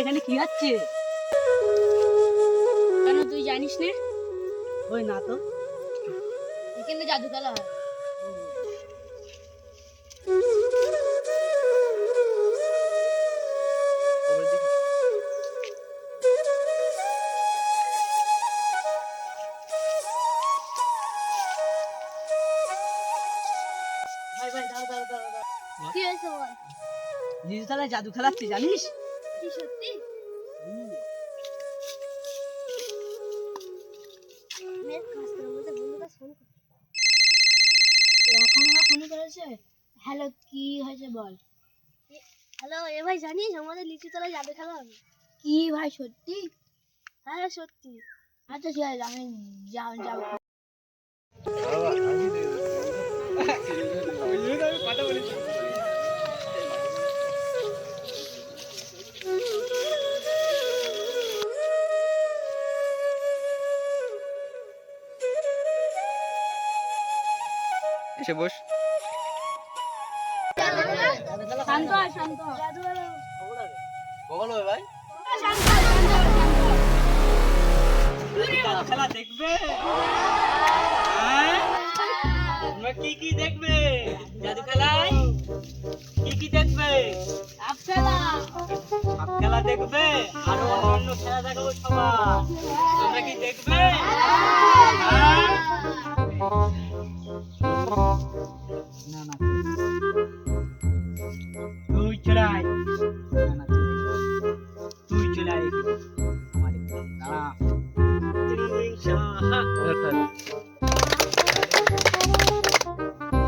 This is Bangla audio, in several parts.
এখানে কি হচ্ছে কেন তুই জানিস না? ওই না তো। এখানে জাদু খেলা হয়। ভাই ভাই কি হয়েছে বল? জাদু খেলাচ্ছে জানিস? কি সত্যি। এখন আমার ফোন করেছে? হ্যালো কি হয়েছে বল? হ্যালো এ ভাই জানিস আমাদের লিচু তলায় যাবে খেলা হবে? কি ভাই সত্যি? হ্যাঁ সত্যি। আচ্ছা ঠিক আছে আমি যাও যাব এসে বস খেলা দেখবে কি কি দেখবে খেলা দেখবে আর অন্য খেলা দেখাবো সবার তোমরা কি দেখবে? না না তুই চলে আয় না না তুই চলে আয় এদিকে। আমার এখানে দাঁড়া তিন, সাহা।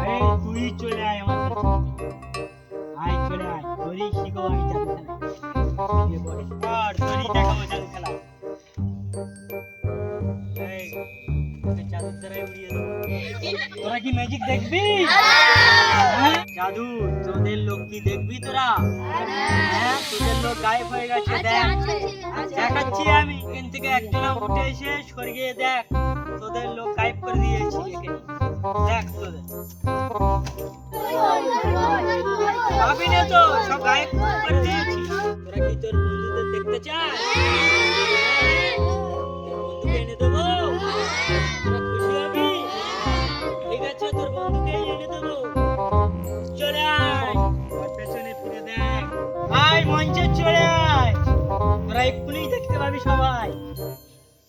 এই, তুই চলে আয় আমার তোরা কি ম্যাজিক দেখবি? হ্যাঁ? জাদু তোদের লোক কি দেখবি তোরা? হ্যাঁ তোদের লোক গায়েব হয়ে গেছে দেখ। দেখাচ্ছি আমি। এখান থেকে একজনা উঠে এসে সরিয়ে দেখ। তোদের লোক গায়েব করে দিয়েছি এখানে দেখ তোদের। পাবি না তো সব গায়েব করে দিয়েছি। তোরা কি তোর বন্ধুদের দেখতে চাস? চলে আয় ওর পেছনে ফিরে দেখ। আয় মঞ্চে চলে আয় তোরা এক্ষুনি দেখতে পাবি সবাই।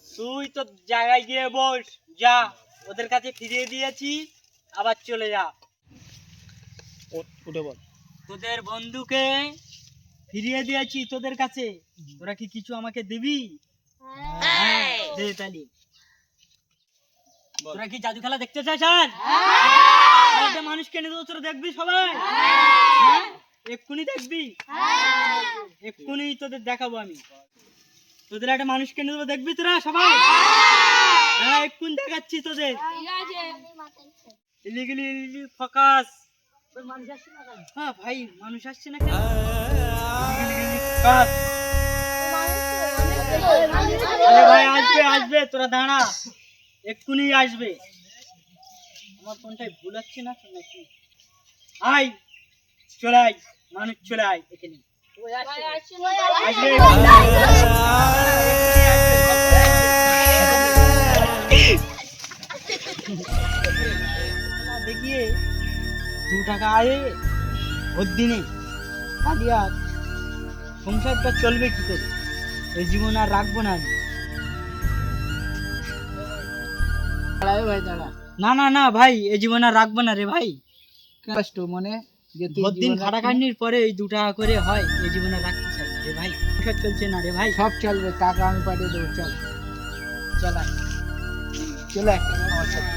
তুই তো জায়গায় গিয়ে বস। যা ওদের কাছে ফিরিয়ে দিয়েছি আবার চলে যা। উঠে বল। তোদের বন্ধুকে ফিরিয়ে দিয়েছি তোদের কাছে। তোরা কি কিছু আমাকে দিবি? হ্যাঁ, দে তালি তোরা কি জাদু খেলা দেখতে চাস দেবো তোরা দেখবি সবাই? হ্যাঁ? এক্ষুনি দেখবি? এক্ষুনি তোদের দেখাবো আমি। তোদের একটা মানুষকে এনে দেবো দেখবি তোরা সবাই? হ্যাঁ। এক্ষুনি দেখাচ্ছি তোদের। ইলিগিলি ফোকাস। হ্যাঁ ভাই মানুষ আসছে না কেন? আরে ভাই আসবে আসবে তোরা দাঁড়া। এক্ষুনি আসবে। আমার ফোনটাই ভুল হচ্ছে না তো নাকি আয় চলে আয় মানুষ চলে আয় এখানে। দেখিয়ে দু টাকা আয়ে ওর দিনে। কালি আর সংসারটা চলবে কি করে? এই জীবন আর রাখব না আমি। ভাই দাঁড়া না না না ভাই এই জীবন আর রাখব না রে ভাই। কষ্ট মনে যে দিন খাটাখাটনির পরে এই দু টাকা করে হয় এই জীবনে রাখতে চাই রে ভাই। সংসার চলছে না রে ভাই। সব চলবে টাকা আমি পাঠিয়ে দেবো চল। চল। চলে আমার সাথে।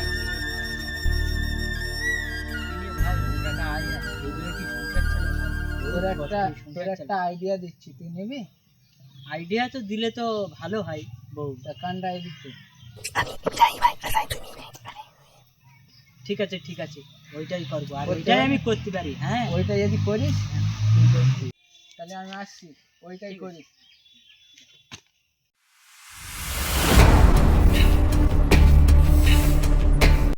একটা তোর একটা আইডিয়া দিচ্ছি তুই নিবি? আইডিয়া তো দিলে তো ভালো হয় বউ। কান্ডা দিচ্ছি ঠিক আছে ঠিক আছে। ওইটাই করব। আর ওইটাই আমি করতে পারি হ্যাঁ। ওইটা যদি করিস তুই তাহলে আমি আসছি। ওইটাই করিস।